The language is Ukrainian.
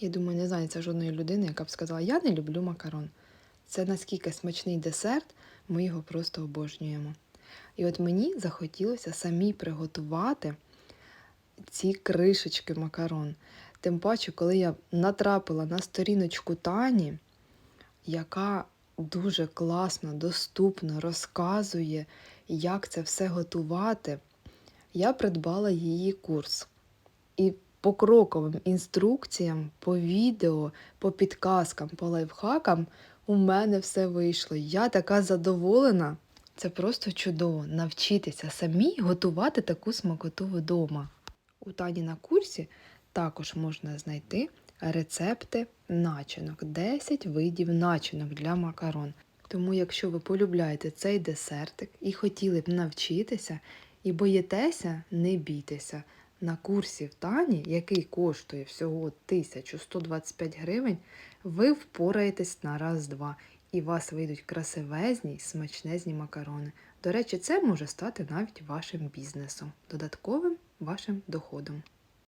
Я думаю, не знайдеться жодної людини, яка б сказала, я не люблю макарон. Це наскільки смачний десерт, ми його просто обожнюємо. І от мені захотілося самі приготувати ці кришечки макарон. Тим паче, коли я натрапила на сторіночку Тані, яка дуже класно, доступно розказує, як це все готувати, я придбала її курс. І по кроковим інструкціям, по відео, по підказкам, по лайфхакам у мене все вийшло. Я така задоволена. Це просто чудово навчитися самі готувати таку смакоту вдома. У Тані на курсі також можна знайти рецепти начинок, 10 видів начинок для макарон. Тому, якщо ви полюбляєте цей десертик і хотіли б навчитися, і боїтеся, не бійтеся. На курсі в Тані, який коштує всього 1125 гривень, ви впораєтесь на раз-два, і у вас вийдуть красивезні смачнезні макарони. До речі, це може стати навіть вашим бізнесом, додатковим вашим доходом.